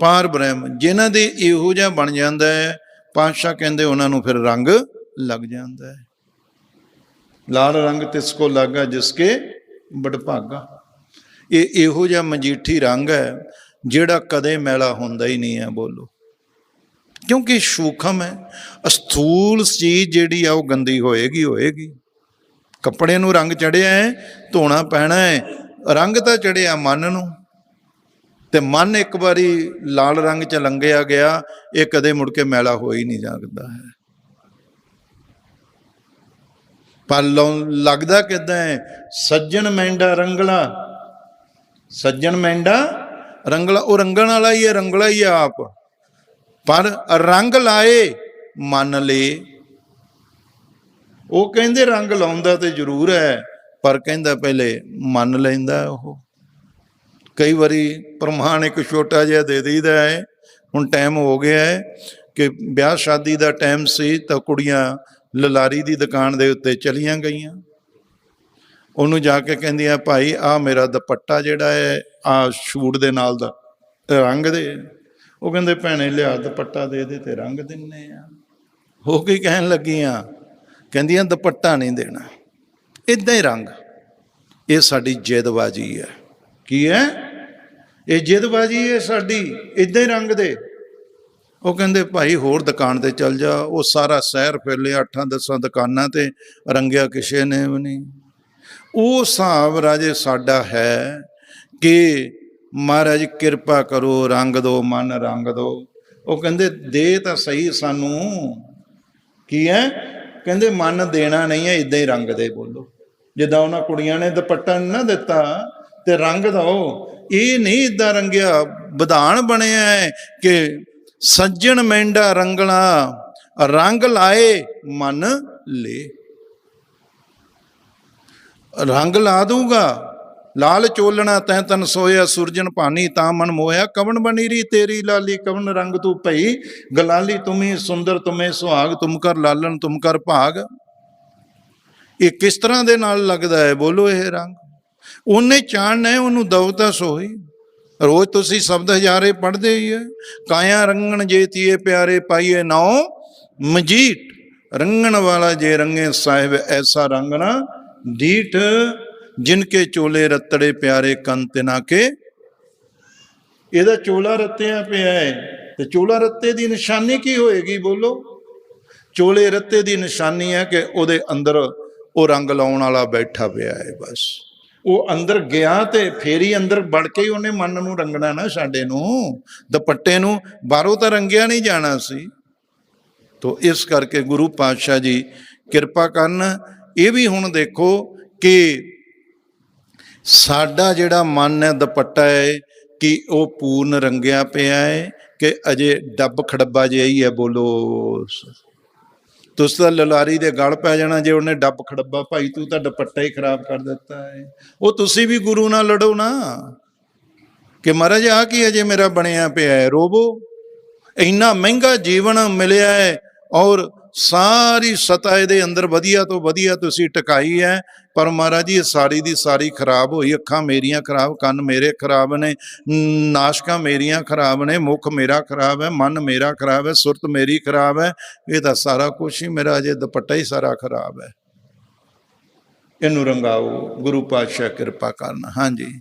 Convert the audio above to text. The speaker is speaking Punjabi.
ਪਾਰ ਬ੍ਰਹਮ, ਜਿਨ੍ਹਾਂ ਦੇ ਇਹੋ ਜਿਹਾ ਬਣ ਜਾਂਦਾ ਹੈ, ਪਾਤਸ਼ਾਹ ਕਹਿੰਦੇ ਉਹਨਾਂ ਨੂੰ ਫਿਰ ਰੰਗ ਲੱਗ ਜਾਂਦਾ ਹੈ। ਲਾਲ ਰੰਗ ਤਿਸ ਕੋ ਲਾਗਾ ਜਿਸਕੇ ਬੜਭਾਗਾ ਇਹ ਇਹੋ ਜਿਹਾ ਮਜੀਠੀ ਰੰਗ ਹੈ, ਜਿਹੜਾ ਕਦੇ ਮੈਲਾ ਹੁੰਦਾ ਹੀ ਨਹੀਂ ਹੈ, ਬੋਲੋ। ਕਿਉਂਕਿ ਸੂਖਮ ਹੈ, ਅਸਥੂਲ ਚੀਜ਼ ਜਿਹੜੀ ਆ ਉਹ ਗੰਦੀ ਹੋਏਗੀ ਹੋਏਗੀ। ਕੱਪੜੇ ਨੂੰ ਰੰਗ ਚੜਿਆ ਹੈ, ਧੋਣਾ ਪੈਣਾ ਹੈ, ਰੰਗ ਤਾਂ ਚੜਿਆ ਮਨ ਨੂੰ। ਤੇ ਮਨ ਇੱਕ ਵਾਰੀ ਲਾਲ ਰੰਗ ਚ ਲੰਘਿਆ ਗਿਆ, ਇਹ ਕਦੇ ਮੁੜ ਕੇ ਮੈਲਾ ਹੋ ਹੀ ਨਹੀਂ ਸਕਦਾ ਹੈ। ਪਰ ਲੌ- ਲੱਗਦਾ ਕਿਦਾਂ ਹੈ? ਸੱਜਣ ਮੈਂਡਾ ਰੰਗਲਾ। ਸੱਜਣ ਮੈਂਡਾ ਰੰਗਲਾ, ਉਹ ਰੰਗਣ ਵਾਲਾ ਹੀ ਹੈ, ਰੰਗਲਾ ਹੀ ਹੈ ਆਪ। ਪਰ ਰੰਗ ਲਾਏ, ਮੰਨ ਲਏ ਉਹ ਕਹਿੰਦੇ ਰੰਗ ਲਾਉਂਦਾ ਤੇ ਜ਼ਰੂਰ ਹੈ, ਪਰ ਕਹਿੰਦਾ ਪਹਿਲੇ ਮੰਨ ਲੈਂਦਾ ਉਹ। ਕਈ ਵਾਰੀ ਪ੍ਰਮਾਣ ਇੱਕ ਛੋਟਾ ਜਿਹਾ ਦੇ ਦਈਦਾ ਹੈ। ਹੁਣ ਟਾਈਮ ਹੋ ਗਿਆ ਹੈ ਕਿ ਵਿਆਹ ਸ਼ਾਦੀ ਦਾ ਟਾਈਮ ਸੀ ਤਾਂ ਕੁੜੀਆਂ ਲਲਾਰੀ ਦੀ ਦੁਕਾਨ ਦੇ ਉੱਤੇ ਚਲੀਆਂ ਗਈਆਂ। ਉਹਨੂੰ ਜਾ ਕੇ ਕਹਿੰਦੀਆਂ, ਭਾਈ ਆ ਮੇਰਾ ਦੁਪੱਟਾ ਜਿਹੜਾ ਹੈ ਆ ਛੂਟ ਦੇ ਨਾਲ ਦਾ ਰੰਗ ਦੇ ਉਹ ਕਹਿੰਦੇ, ਭੈਣੇ, ਲਿਆ ਦੁਪੱਟਾ ਦੇ ਦੇ ਤੇ ਰੰਗ ਦਿੰਨੇ ਆ। ਹੋ ਕੇ ਕਹਿਣ ਲੱਗੀਆਂ, ਕਹਿੰਦੀਆਂ, ਦੁਪੱਟਾ ਨਹੀਂ ਦੇਣਾ। ਇਦਾਂ ਹੀ ਰੰਗ। ਇਹ ਸਾਡੀ ਜਿੱਦਬਾਜੀ ਹੈ। ਕੀ ਹੈ? ਇਹ ਜਿੱਦਬਾਜੀ ਇਹ ਸਾਡੀ ਇਦਾਂ ਹੀ ਰੰਗ ਦੇ। ਉਹ ਕਹਿੰਦੇ, ਭਾਈ ਹੋਰ ਦੁਕਾਨ ਤੇ ਚੱਲ ਜਾ, ਉਹ ਸਾਰਾ ਸ਼ਹਿਰ ਫਿਰ ਅੱਠਾਂ ਦਸਾਂ ਦੁਕਾਨਾਂ ਤੇ ਰੰਗਿਆ ਕਿਸੇ ਨੇ ਵੀ ਨਹੀਂ। ਉਹ ਹਿਸਾਬ ਰਾਜੇ ਸਾਡਾ ਹੈ ਕਿ ਮਹਾਰਾਜ ਕਿਰਪਾ ਕਰੋ, ਰੰਗ ਦੋ, ਮਨ ਰੰਗ ਦੋ। ਉਹ ਕਹਿੰਦੇ, ਦੇ ਤਾਂ ਸਹੀ ਸਾਨੂੰ। ਕੀ ਹੈ? ਕਹਿੰਦੇ, ਮਨ ਦੇਣਾ ਨਹੀਂ ਹੈ ਇਦਾਂ ਹੀ ਰੰਗ ਦੇ ਬੋਲੋ। ਜਿੱਦਾਂ ਉਹਨਾਂ ਕੁੜੀਆਂ ਨੇ ਦੁਪੱਟਾ ਨੀ ਨਾ ਦਿੱਤਾ, ਤੇ ਰੰਗ ਦੋ। ਇਹ ਨਹੀਂ ਇਦਾਂ ਰੰਗਿਆ, ਵਿਧਾਨ ਬਣਿਆ ਹੈ ਕਿ ਸੱਜਣ ਮੈਂਡਾ ਰੰਗਲਾ ਰੰਗ ਲਾਏ ਮਨ ਲੇ। ਰੰਗ ਲਾ ਦੂੰਗਾ ਲਾਲ ਚੋਲਣਾ ਤੈ ਤਨ ਸੋਇਆ, ਸੁਰਜਨ ਭਾਨੀ ਤਾਂ ਮਨ ਮੋਇਆ ਕਵਨ ਬਣੀ ਰੀ ਤੇਰੀ ਲਾਲੀ ਕਵਨ ਰੰਗ ਤੂੰ ਭਈ, ਗਲਾਲੀ ਤੁਮੀ, ਸੁੰਦਰ ਤੁਮੇ ਸੁਹਾਗ, ਤੁਮ ਕਰ ਲਾਲਨ ਤੁਮ ਕਰ ਭਾਗ। ਇਹ ਕਿਸ ਤਰ੍ਹਾਂ ਦੇ ਨਾਲ ਲੱਗਦਾ ਹੈ? ਬੋਲੋ ਇਹ ਰੰਗ। ਉਹਨੇ ਚਾਣਨਾ ਹੈ, ਉਹਨੂੰ ਦਵਤਾ ਸੋਈ। ਰੋਜ਼ ਤੁਸੀਂ ਸ਼ਬਦ ਹਜ਼ਾਰੇ ਪੜ੍ਹਦੇ ਹੀ ਹੈ। ਕਾਇਆ ਰੰਗਣ ਜੇਤੀਏ ਪਿਆਰੇ ਪਾਈਏ ਨਾਉ ਮਜੀਟ ਰੰਗਣ ਵਾਲਾ ਜੇ ਰੰਗੇ ਸਾਹਿਬ ਐਸਾ ਰੰਗਣਾ ਜਿਨਕੇ ਚੋਲੇ ਰੱਤੜੇ ਪਿਆਰੇ ਕੰਨ ਤਿਨਾ ਕੇ। ਇਹਦਾ ਚੋਲਾ ਰੱਤਿਆ ਪਿਆ ਹੈ। ਤੇ ਚੋਲਾ ਰੱਤੇ ਦੀ ਨਿਸ਼ਾਨੀ ਕੀ ਹੋਏਗੀ ਬੋਲੋ? ਚੋਲੇ ਰੱਤੇ ਦੀ ਨਿਸ਼ਾਨੀ ਹੈ ਕਿ ਉਹਦੇ ਅੰਦਰ ਉਹ ਰੰਗ ਲਾਉਣ ਵਾਲਾ ਬੈਠਾ ਪਿਆ ਹੈ ਬਸ। ਉਹ ਅੰਦਰ ਗਿਆ ਤੇ ਫੇਰ ਹੀ ਅੰਦਰ ਵੜ ਕੇ ਹੀ ਉਹਨੇ ਮਨ ਨੂੰ ਰੰਗਣਾ ਨਾ ਸਾਡੇ ਨੂੰ, ਦੁਪੱਟੇ ਨੂੰ, ਬਾਹਰੋਂ ਤਾਂ ਰੰਗਿਆ ਨਹੀਂ ਜਾਣਾ ਸੀ। ਤੋ ਇਸ ਕਰਕੇ ਗੁਰੂ ਪਾਤਸ਼ਾਹ ਜੀ ਕਿਰਪਾ ਕਰਨ, ਇਹ ਵੀ ਹੁਣ ਦੇਖੋ ਕਿ ਸਾਡਾ ਜਿਹੜਾ ਮਨ ਹੈ, ਦੁਪੱਟਾ ਹੈ, ਕਿ ਉਹ ਪੂਰਨ ਰੰਗਿਆ ਪਿਆ ਹੈ, ਕਿ ਅਜੇ ਡੱਬ ਖੜੱਬਾ ਜਿਹਾ ਹੀ ਹੈ, ਬੋਲੋ। ਤੁਸੀਂ ਤਾਂ ਲਲਾਰੀ ਦੇ ਗਲ ਪੈ ਜਾਣਾ ਜੇ ਉਹਨੇ ਡੱਬ ਖੜੱਬਾ ਭਾਈ, ਤੂੰ ਤਾਂ ਦੁਪੱਟਾ ਹੀ ਖਰਾਬ ਕਰ ਦਿੱਤਾ ਹੈ ਉਹ ਤੁਸੀਂ ਵੀ ਗੁਰੂ ਨਾਲ ਲੜੋ ਨਾ। ਕਿ ਮਹਾਰਾਜ ਆ ਕੀ ਅਜੇ ਮੇਰਾ ਬਣਿਆ ਪਿਆ ਹੈ ਰੋਬੋ ਇੰਨਾ ਮਹਿੰਗਾ ਜੀਵਨ ਮਿਲਿਆ ਹੈ ਔਰ ਸਾਰੀ ਸਤਾ ਇਹਦੇ ਅੰਦਰ ਵਧੀਆ ਤੋਂ ਵਧੀਆ ਤੁਸੀਂ ਟਿਕਾਈ ਹੈ। ਪਰ ਮਹਾਰਾਜ ਜੀ, ਇਹ ਸਾਰੀ ਦੀ ਸਾਰੀ ਖਰਾਬ ਹੋਈ, ਅੱਖਾਂ ਮੇਰੀਆਂ ਖਰਾਬ, ਕੰਨ ਮੇਰੇ ਖਰਾਬ ਨੇ ਨਾਸ਼ਕਾਂ ਮੇਰੀਆਂ ਖਰਾਬ ਨੇ, ਮੁਖ ਮੇਰਾ ਖਰਾਬ ਹੈ, ਮਨ ਮੇਰਾ ਖਰਾਬ ਹੈ, ਸੁਰਤ ਮੇਰੀ ਖਰਾਬ ਹੈ। ਇਹ ਤਾਂ ਸਾਰਾ ਕੁਝ ਹੀ ਮੇਰਾ ਅਜੇ ਦੁਪੱਟਾ ਹੀ ਸਾਰਾ ਖਰਾਬ ਹੈ। ਇਹਨੂੰ ਰੰਗਾਓ, ਗੁਰੂ ਪਾਤਸ਼ਾਹ ਕਿਰਪਾ ਕਰਨ। ਹਾਂਜੀ।